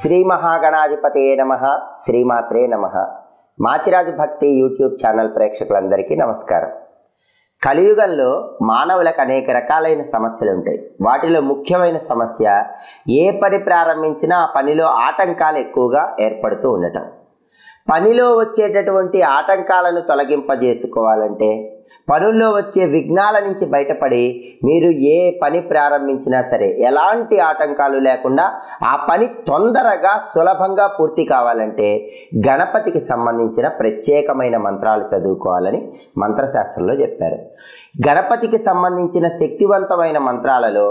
శ్రీ మహాగణాధిపతే నమ శ్రీమాత్రే నమ. మాచిరాజు భక్తి యూట్యూబ్ ఛానల్ ప్రేక్షకులందరికీ నమస్కారం. కలియుగంలో మానవులకు అనేక రకాలైన సమస్యలు ఉంటాయి. వాటిలో ముఖ్యమైన సమస్య ఏ పని ప్రారంభించినా ఆ పనిలో ఆటంకాలు ఎక్కువగా ఏర్పడుతూ ఉండటం. పనిలో వచ్చేటటువంటి ఆటంకాలను తొలగింపజేసుకోవాలంటే పనుల్లో వచ్చే విఘ్నాల నుంచి బయటపడి మీరు ఏ పని ప్రారంభించినా సరే ఎలాంటి ఆటంకాలు లేకుండా ఆ పని తొందరగా సులభంగా పూర్తి కావాలంటే గణపతికి సంబంధించిన ప్రత్యేకమైన మంత్రాలు చదువుకోవాలని మంత్రశాస్త్రంలో చెప్పారు. గణపతికి సంబంధించిన శక్తివంతమైన మంత్రాలలో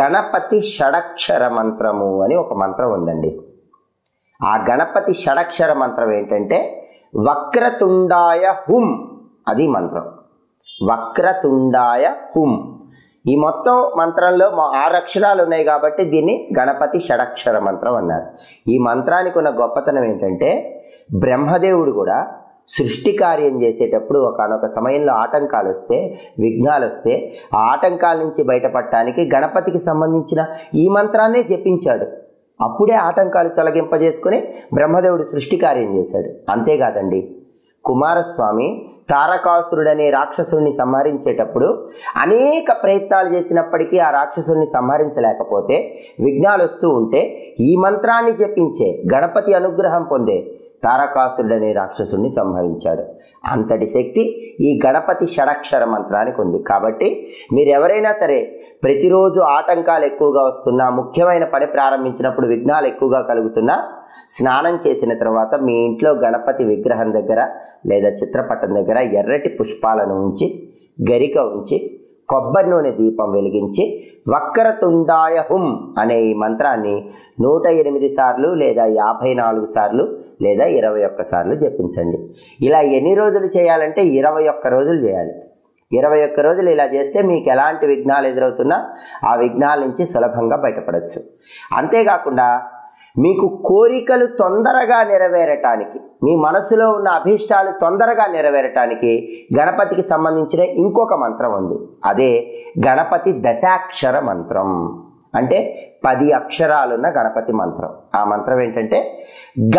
గణపతి షడక్షర మంత్రము అని ఒక మంత్రం ఉందండి. ఆ గణపతి షడక్షర మంత్రం ఏంటంటే వక్రతుండాయ హుం అది మంత్రం. వక్రతుండాయ హుం. ఈ మొత్తం మంత్రంలో మా ఆరు అక్షరాలు ఉన్నాయి కాబట్టి దీన్ని గణపతి షడక్షర మంత్రం అన్నారు. ఈ మంత్రానికి ఉన్న గొప్పతనం ఏంటంటే బ్రహ్మదేవుడు కూడా సృష్టి కార్యం చేసేటప్పుడు ఒకనొక సమయంలో ఆటంకాలు వస్తే విఘ్నాలు వస్తే ఆ ఆటంకాల నుంచి బయటపడటానికి గణపతికి సంబంధించిన ఈ మంత్రాన్నే జపించాడు. అప్పుడే ఆటంకాలు తొలగింపజేసుకుని బ్రహ్మదేవుడు సృష్టి కార్యం చేశాడు. అంతేకాదండి కుమారస్వామి తారకాసురుడనే రాక్షసుని సంహరించేటప్పుడు అనేక ప్రయత్నాలు చేసినప్పటికీ ఆ రాక్షసుని సంహరించలేకపోతే విఘ్నాలు వస్తూ ఉంటే ఈ మంత్రాన్ని జపించే గణపతి అనుగ్రహం పొందే తారకాసురుడనే రాక్షసుడిని సంహరించాడు. అంతటి శక్తి ఈ గణపతి షడక్షర మంత్రానికి ఉంది. కాబట్టి మీరు ఎవరైనా సరే ప్రతిరోజు ఆటంకాలు ఎక్కువగా వస్తున్నా ముఖ్యమైన పని ప్రారంభించినప్పుడు విఘ్నాలు ఎక్కువగా కలుగుతున్నా స్నానం చేసిన తర్వాత మీ ఇంట్లో గణపతి విగ్రహం దగ్గర లేదా చిత్రపటం దగ్గర ఎర్రటి పుష్పాలను ఉంచి గరిక ఉంచి కొబ్బరి నూనె దీపం వెలిగించి వక్రతుండాయ హుం అనే ఈ మంత్రాన్ని నూట ఎనిమిది సార్లు లేదా యాభై నాలుగు సార్లు లేదా ఇరవై ఒక్క సార్లు జపించండి. ఇలా ఎన్ని రోజులు చేయాలంటే ఇరవై ఒక్క రోజులు చేయాలి. ఇరవై ఒక్క రోజులు ఇలా చేస్తే మీకు ఎలాంటి విఘ్నాలు ఎదురవుతున్నా ఆ విఘ్నాల నుంచి సులభంగా బయటపడవచ్చు అంతేకాకుండా మీకు కోరికలు తొందరగా నెరవేరటానికి మీ మనసులో ఉన్న అభీష్టాలు తొందరగా నెరవేరటానికి గణపతికి సంబంధించిన ఇంకొక మంత్రం ఉంది. అదే గణపతి దశాక్షర మంత్రం. అంటే పది అక్షరాలున్న గణపతి మంత్రం. ఆ మంత్రం ఏంటంటే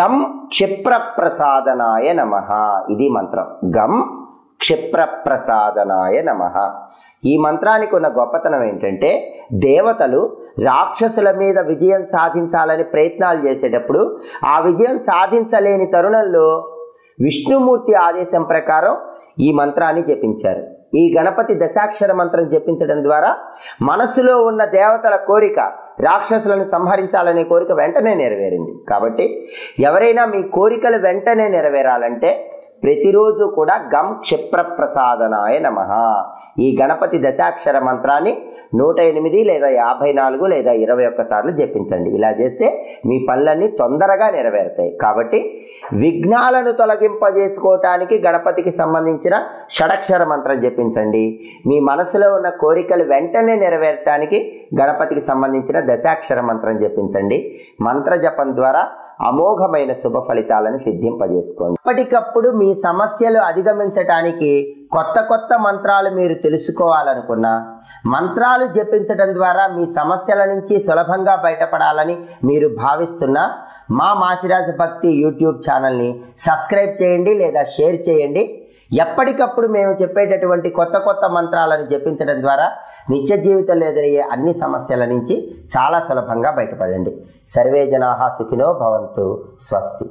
గం క్షిప్ర ప్రసాదనాయ నమ. ఇది మంత్రం. గం క్షిప్రప్రసాదనాయ నమ. ఈ మంత్రానికి ఉన్న గొప్పతనం ఏంటంటే దేవతలు రాక్షసుల మీద విజయం సాధించాలని ప్రయత్నాలు చేసేటప్పుడు ఆ విజయం సాధించలేని తరుణంలో విష్ణుమూర్తి ఆదేశం ప్రకారం ఈ మంత్రాన్ని జపించారు. ఈ గణపతి దశాక్షర మంత్రం జపించడం ద్వారా మనస్సులో ఉన్న దేవతల కోరిక రాక్షసులను సంహరించాలనే కోరిక వెంటనే నెరవేరింది. కాబట్టి ఎవరైనా మీ కోరికలు వెంటనే నెరవేరాలంటే ప్రతిరోజు కూడా గం క్షిప్ర ప్రసాదనాయ నమ. ఈ గణపతి దశాక్షర మంత్రాన్ని నూట ఎనిమిది లేదా యాభై నాలుగు లేదా ఇరవై ఒక్కసార్లు జపించండి. ఇలా చేస్తే మీ పనులన్నీ తొందరగా నెరవేరుతాయి. కాబట్టి విఘ్నాలను తొలగింపజేసుకోవటానికి గణపతికి సంబంధించిన షడక్షర మంత్రం జపించండి. మీ మనసులో ఉన్న కోరికలు వెంటనే నెరవేరటానికి గణపతికి సంబంధించిన దశాక్షర మంత్రం జపించండి. మంత్ర జపం ద్వారా అమోఘమైన శుభ ఫలితాలను సిద్ధింపజేసుకోండి. ఎప్పటికప్పుడు మీ సమస్యలు అధిగమించటానికి కొత్త కొత్త మంత్రాలు మీరు తెలుసుకోవాలనుకున్నా మంత్రాలు జపించడం ద్వారా మీ సమస్యల నుంచి సులభంగా బయటపడాలని మీరు భావిస్తున్న మా మాసిరాజు భక్తి యూట్యూబ్ ఛానల్ని సబ్స్క్రైబ్ చేయండి లేదా షేర్ చేయండి. ఎప్పటికప్పుడు మేము చెప్పేటటువంటి కొత్త కొత్త మంత్రాలను జపించడం ద్వారా నిత్య జీవితంలో ఎదురయ్యే అన్ని సమస్యల నుంచి చాలా సులభంగా బయటపడండి. సర్వే జనాహా సుఖినో భవంతు. స్వస్తి.